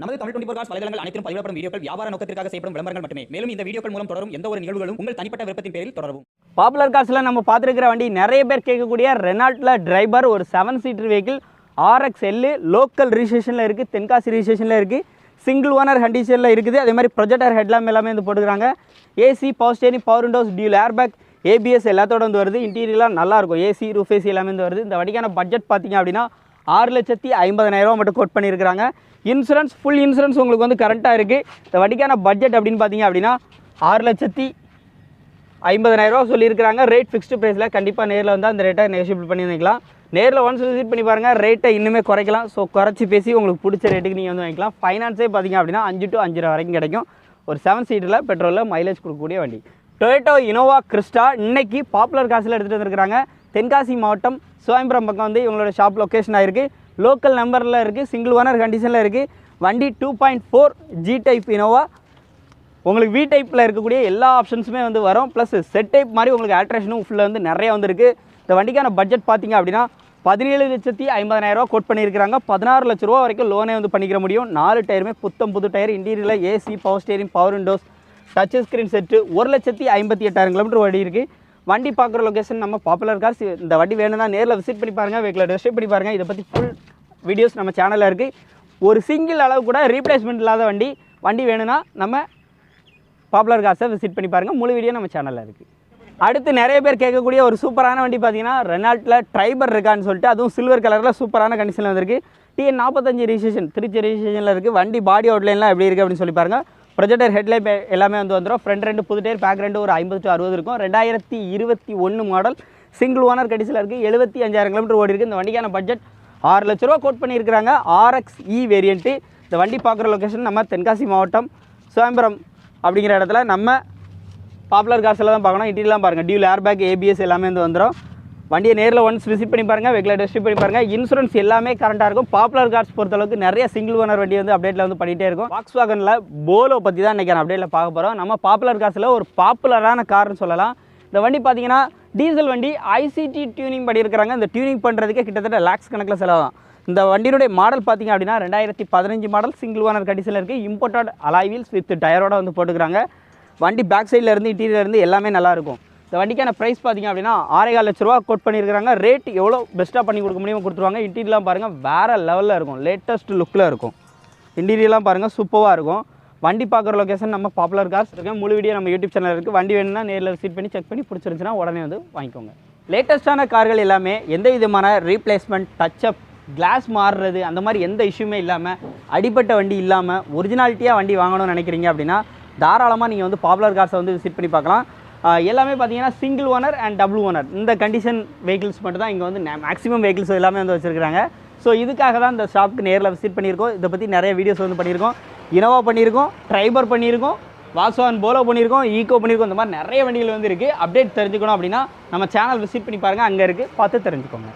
நமது Tamil twenty cos வலைதளங்கள் அனைத்தும் பதிவிடப்படும் வீடியோக்கள் வியாபார நோக்கத்திற்காக செய்யப்படும் விளம்பரங்கள் மட்டுமே. மேலும் இந்த வீடியோக்கள் மூலம் தொடரும் எந்த ஒரு நிகழ்வுகளும் உங்கள் தனிப்பட்ட விருப்பத்தின் பேரில் தொடரும் பாப்புலர் கார்ஸில் நம்ம பார்த்துருக்கிற வண்டி நிறைய பேர் கேட்கக்கூடிய ரெனால்ட்டில் டிரைவர் ஒரு செவன் சீட்டர் வெஹிக்கிள் ஆர்எக்ஸ் எல்லு லோக்கல் ரிஜிஸ்ட்ரேஷனில் இருக்குது தென்காசி ரிஜிஸ்ட்ரேஷனில் இருக்குது சிங்கிள் ஓனர் கண்டிஷனில் இருக்குது. அதே மாதிரி ப்ரொஜெக்டர் ஹெட்லாம் எல்லாமே வந்து போட்டுக்கிறாங்க. AC power steering power windows dual airbag ABS எல்லாத்தோட வந்து வருது. இன்டீரியர்லாம் நல்லாயிருக்கும் ஏசி ரூஃப் ஏசி எல்லாமே வந்து வருது. இந்த வண்டிக்கான பட்ஜெட் பார்த்தீங்க அப்படின்னா ஆறு லட்சத்தி ஐம்பதனாயிரரூவா மட்டும் கோட் பண்ணியிருக்கிறாங்க. இன்சூரன்ஸ் ஃபுல் இன்சூரன்ஸ் உங்களுக்கு வந்து கரண்ட்டாக இருக்குது இந்த வண்டிக்கான பட்ஜெட் அப்படின்னு பார்த்தீங்க அப்படின்னா ஆறு லட்சத்தி ஐம்பதனாயிரரூவா சொல்லியிருக்கிறாங்க. ரேட் ஃபிக்ஸ்டு ப்ரைஸில் கண்டிப்பாக நேரில் வந்து அந்த ரேட்டை நெகோஷியபிள் பண்ணி வந்துக்கலாம் நேரில் ஒன்ஸ் விசிட் பண்ணி பாருங்கள் ரேட்டை இன்னுமே குறைக்கலாம். ஸோ குறைச்சி பேசி உங்களுக்கு பிடிச்ச ரேட்டுக்கு நீங்கள் வந்து வாங்கிக்கலாம். ஃபைனான்ஸே பார்த்தீங்க அப்படின்னா அஞ்சு டு அஞ்சரை வரைக்கும் கிடைக்கும். ஒரு செவன் சீட்டில் பெட்ரோலில் மைலேஜ் கொடுக்கக்கூடிய வண்டி. டொயோட்டோ இனோவா கிறிஸ்டா இன்றைக்கி பாப்புலர் காசில் எடுத்துகிட்டு வந்திருக்காங்க தென்காசி மாவட்டம் சுவாயம்பரம் பக்கம் வந்து இவங்களோட ஷாப் லொக்கேஷன் ஆகிருக்கு லோக்கல் நம்பரில் இருக்குது சிங்கிள் ஓனர் கண்டிஷனில் இருக்குது வண்டி two point four G type Innova. உங்களுக்கு வி டைப்பில் இருக்கக்கூடிய எல்லா ஆப்ஷன்ஸுமே வந்து வரும். ப்ளஸ் செட் டைப் மாதிரி உங்களுக்கு ஆல்ட்ரேஷனும் ஃபுல்லாக வந்து நிறைய வந்துருக்கு. இந்த வண்டிக்கான பட்ஜெட் பார்த்தீங்க அப்படின்னா பதினேழு லட்சத்தி ஐம்பதாயிரரூவா கோட் பண்ணியிருக்கிறாங்க. பதினாறு லட்ச ரூபா வரைக்கும் லோனே வந்து பண்ணிக்கிற முடியும். நாலு டயருமே புத்தம் புது tyre இன்டீரியரில் AC power steering power windows touch screen set ஒரு லட்சத்தி ஐம்பத்தி எட்டாயிரம் கிலோமீட்டர் வண்டி இருக்குது வண்டி பார்க்குற லொக்கேஷன் நம்ம பாப்புலர் கார்ஸ் இந்த வண்டி வேணும்னா நேரில் விசிட் பண்ணி பாருங்கள் வெஹிக்கில் டெஸ்ட் பண்ணி பாருங்கள் இதை பற்றி ஃபுல் வீடியோஸ் நம்ம சேனலில் இருக்குது ஒரு சிங்கிள் அளவு கூட ரீப்ளேஸ்மெண்ட் இல்லாத வண்டி. வண்டி வேணும்னா நம்ம பாப்புலர் காசை விசிட் பண்ணி பாருங்கள் முழு வீடியோ நம்ம சேனலில் இருக்குது அடுத்து நிறைய பேர் கேட்கக்கூடிய ஒரு சூப்பரான வண்டி பார்த்தீங்கன்னா ரெனால்ட்டில் ட்ரைபர் இருக்கான்னு சொல்லிட்டு அதுவும் சில்வர் கலரில் சூப்பரான கண்டிஷனில் வந்திருக்கு. டிஎன் நாற்பத்தஞ்சு ரிஜிஸ்ட்ரேஷன் திருச்சி ரிஜிஸ்ட்ரேஷனில் இருக்குது வண்டி பாடி அவுட்லைன்லாம் எப்படி இருக்குது அப்படின்னு சொல்லி பாருங்கள் ப்ரொஜெக்டர் ஹெட்லைட் எல்லாமே வந்து வந்துடும் ஃப்ரண்ட் ரெண்டு புது டயர் பேக் ரெண்டு ஒரு ஐம்பது டு அறுபது இருக்கும். ரெண்டாயிரத்தி இருபத்தி ஒன்று மாடல் சிங்கிள் ஓனர் கண்டிஷனில் இருக்குது எழுபத்தி அஞ்சாயிரம் கிலோமீட்டர் ஓடி இருக்குது இந்த வண்டிக்கான பட்ஜெட் ஆறு லட்ச ரூபா கோட் பண்ணியிருக்கிறாங்க. ஆர்எக்ஸ் இ வேரியண்ட்டு இந்த வண்டி பார்க்குற லொக்கேஷன் நம்ம தென்காசி மாவட்டம் சுயம்பரம் அப்படிங்கிற இடத்துல நம்ம பாப்புலர் கார்ஸில் தான் பார்க்கணும். இன்டீரியலாம் பாருங்கள் டியூல் ஏர் பேக் ஏபிஎஸ் எல்லாமே வந்து வந்துடும் வண்டியை நேரில் ஒன்ஸ் விசிட் பண்ணி பாருங்கள் வெஹிக்கில் டெஸ்ட் பண்ணி பாருங்கள் இன்சூரன்ஸ் எல்லாமே கரண்ட்டாக இருக்கும். பாப்புலர் கார்ஸ் பொறுத்தளவுக்கு நிறைய சிங்கிள் ஓனர் வண்டி வந்து அப்டேட்டில் வந்து பண்ணிகிட்டே இருக்கும். வாக்ஸ் வாகனில் போலோ பற்றி தான் இன்றைக்கி அப்டேட்டில் பார்க்க போகிறோம் நம்ம பாப்புலர் கார்ஸில் ஒரு பாப்புலரான கார்னு சொல்லலாம். இந்த வண்டி பார்த்தீங்கன்னா டீசல் வண்டி ஐசிடி டியூனிங் பண்ணியிருக்கிறாங்க இந்த டியூனிங் பண்ணுறதுக்கே கிட்டத்தட்ட லேக்ஸ் கணக்கில் செலவாகும். இந்த வண்டியினுடைய மாடல் பார்த்தீங்க அப்படின்னா ரெண்டாயிரத்தி பதினஞ்சு மாடல் சிங்கிள் ஓனர் கண்டிஷனில் இருக்குது இம்போர்ட்டட் அலாய்வீல்ஸ் வித் டயரோட வந்து போட்டுக்கிறாங்க. வண்டி பேக் சைடில் இருந்து இன்டீரியர்லேருந்து எல்லாமே நல்லாயிருக்கும் இந்த வண்டிக்கான ப்ரைஸ் பார்த்தீங்க அப்படின்னா ஆறேகால் லட்ச ரூபா கோட் பண்ணியிருக்காங்க ரேட் எவ்வளோ பெஸ்ட்டாக பண்ணி கொடுக்க முடியுமோ கொடுத்துருவாங்க. இன்டீரியர்லாம் பாருங்கள் வேறு லெவலில் இருக்கும். லேட்டஸ்ட் லுக்கில் இருக்கும். இன்டீரியர்லாம் பாருங்கள் சூப்பராக இருக்கும். வண்டி பார்க்குற லொக்கேஷன் நம்ம பாப்புலர் கார்ஸ் இருக்கேன் முழு வீடியோ நம்ம யூடியூப் சேனல் இருக்குது வண்டி வேணும்னா நேரில் விசிட் பண்ணி செக் பண்ணி பிடிச்சிருந்துச்சுன்னா உடனே வந்து வாங்கிக்கோங்க. லேட்டஸ்ட்டான கார்கள் எல்லாமே எந்த விதமான ரீப்ளேஸ்மெண்ட் டச்சப் கிளாஸ் மாறுறது அந்த மாதிரி எந்த இஷ்யூமே இல்லாமல் அடிப்பட்ட வண்டி இல்லாமல் ஒரிஜினாலிட்டியாக வண்டி வாங்கணும்னு நினைக்கிறீங்க அப்படின்னா தாராளமாக நீங்கள் வந்து பாப்புலர் கார்ஸை வந்து விசிட் பண்ணி பார்க்கலாம். எல்லாமே பார்த்தீங்கன்னா single owner and double owner இந்த கண்டிஷன் வெஹிக்கிள்ஸ் மட்டும் தான் இங்கே வந்து மேக்ஸிமம் வெஹிக்கிள்ஸ் எல்லாமே வந்து வச்சுருக்காங்க ஸோ இதுக்காக தான் இந்த ஷாப்புக்கு நேரில் விசிட் பண்ணியிருக்கோம். இதை பற்றி நிறைய வீடியோஸ் வந்து பண்ணியிருக்கோம். இனோவா பண்ணியிருக்கோம் ட்ரைபர் பண்ணியிருக்கோம் வாசவான் போலோ பண்ணியிருக்கோம் ஈகோ பண்ணியிருக்கோம். இந்த மாதிரி நிறைய வண்டிகள் வந்து இருக்குது அப்டேட் தெரிஞ்சுக்கணும் அப்படின்னா நம்ம சேனல் விசிட் பண்ணி பாருங்கள் அங்கே இருக்குது பார்த்து தெரிஞ்சுக்கோங்க.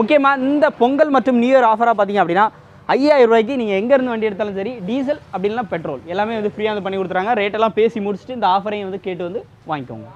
முக்கியமாக இந்த பொங்கல் மற்றும் நியூ இயர் ஆஃபராக பார்த்தீங்க அப்படின்னா ஐயாயிரம் ரூபாய்க்கு நீங்கள் எங்கேருந்து வண்டி எடுத்தாலும் சரி டீசல் அப்படின்னா பெட்ரோல் எல்லாமே வந்து ஃப்ரீயாக வந்து பண்ணி கொடுத்துறாங்க. ரேட்டெல்லாம் பேசி முடிச்சுட்டு இந்த ஆஃபரையும் வந்து கேட்டு வந்து வாங்கிக்கோங்க.